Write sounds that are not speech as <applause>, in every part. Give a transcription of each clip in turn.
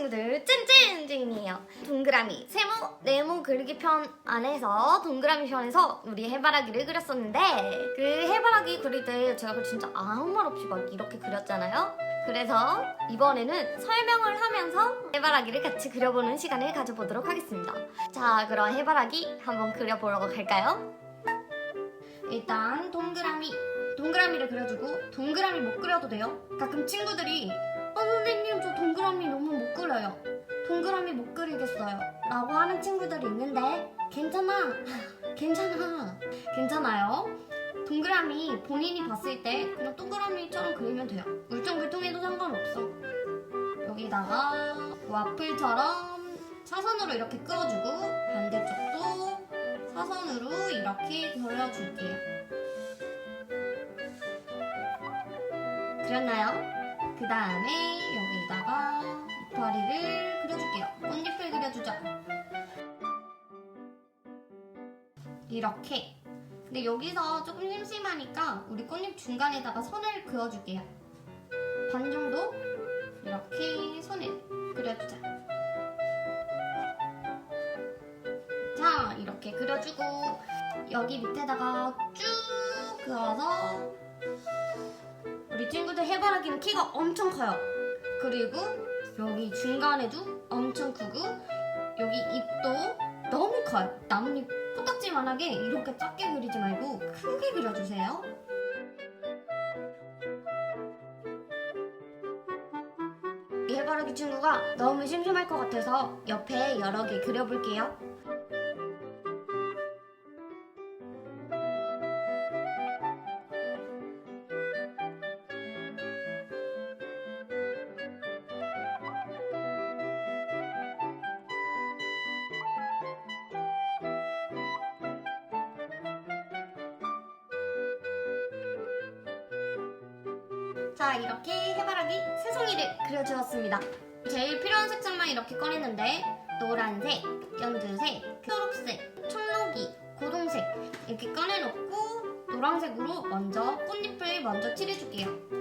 친구들 찐찐찐이에요 동그라미 세모 네모 그리기 편 안에서 동그라미 편에서 우리 해바라기를 그렸었는데 그 해바라기 그릴 때 제가 그 진짜 아무 말 없이 막 이렇게 그렸잖아요? 그래서 이번에는 설명을 하면서 해바라기를 같이 그려보는 시간을 가져보도록 하겠습니다. 자 그럼 해바라기 한번 그려보러 갈까요? 일단 동그라미 동그라미를 그려주고 동그라미 못 그려도 돼요. 가끔 친구들이 어 선생님 저 동그라미 너무 못 그려요. 동그라미 못 그리겠어요. 라고 하는 친구들이 있는데 괜찮아. <laughs> 괜찮아. 괜찮아요. 동그라미 본인이 봤을 때 그냥 동그라미처럼 그리면 돼요. 울퉁불퉁해도 상관없어. 여기다가 와플처럼 사선으로 이렇게 끌어주고 반대쪽도 사선으로 이렇게 그려줄게요. 그렸나요? 그 다음에 여기다가 이파리를 그려줄게요. 꽃잎을 그려주죠. 이렇게. 근데 여기서 조금 심심하니까 우리 꽃잎 중간에다가 선을 그어줄게요. 반 정도 이렇게 선을 그려주자. 자, 이렇게 그려주고 여기 밑에다가 쭉 그어서 우리 친구들 해바라기는 키가 엄청 커요. 그리고 여기 중간에도 엄청 크고 여기 잎도 너무 커요. 나뭇잎 코딱지만하게 이렇게 작게 그리지 말고 크게 그려주세요. 이 해바라기 친구가 너무 심심할 것 같아서 옆에 여러 개 그려볼게요. 자 이렇게 해바라기 새송이를 그려주었습니다. 제일 필요한 색상만 이렇게 꺼냈는데 노란색, 연두색, 초록색, 청록이, 고동색 이렇게 꺼내놓고 노란색으로 먼저 꽃잎을 먼저 칠해줄게요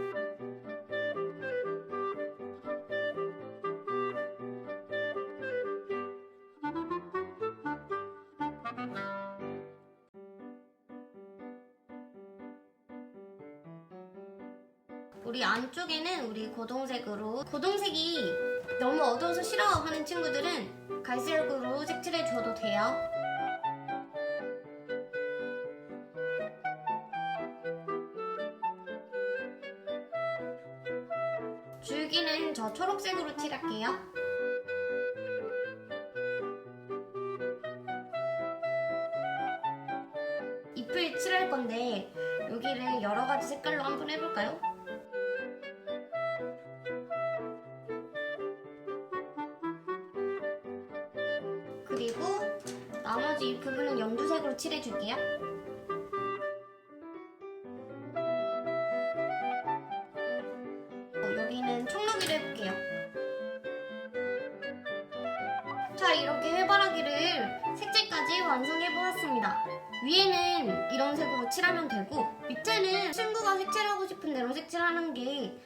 우리 안쪽에는 우리 고동색으로 고동색이 너무 어두워서 싫어하는 친구들은 갈색으로 색칠해 줘도 돼요. 줄기는 저 초록색으로 칠할게요. 잎을 칠할 건데 여기를 여러 가지 색깔로 한번 해볼까요? 그리고 나머지 이 부분은 연두색으로 칠해줄게요. 어, 여기는 청록이로 해볼게요. 자, 이렇게 해바라기를 색칠까지 완성해보았습니다. 위에는 이런 색으로 칠하면 되고 밑에는 친구가 색칠하고 싶은 대로 색칠하는 게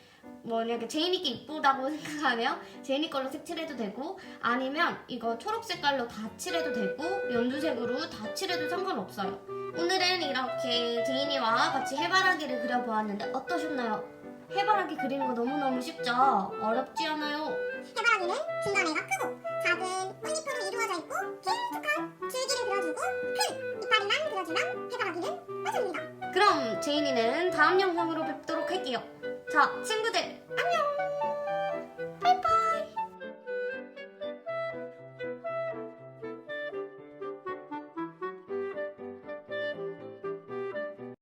만약에 제이니께 이쁘다고 생각하면 제이니 걸로 색칠해도 되고 아니면 이거 초록 색깔로 다 칠해도 되고 연두색으로 다 칠해도 상관없어요. 오늘은 이렇게 제이니와 같이 해바라기를 그려보았는데 어떠셨나요? 해바라기 그리는 거 너무너무 쉽죠? 어렵지 않아요? 해바라기는 중간에가 크고 작은 꽃잎으로 이루어져 있고 핀툭한 줄기를 그려주고 큰 이파리만 그려주면 해바라기는 완성입니다. 그럼 제이니는 다음 영상으로 뵙도록 할게요. 자, 친구들 안녕!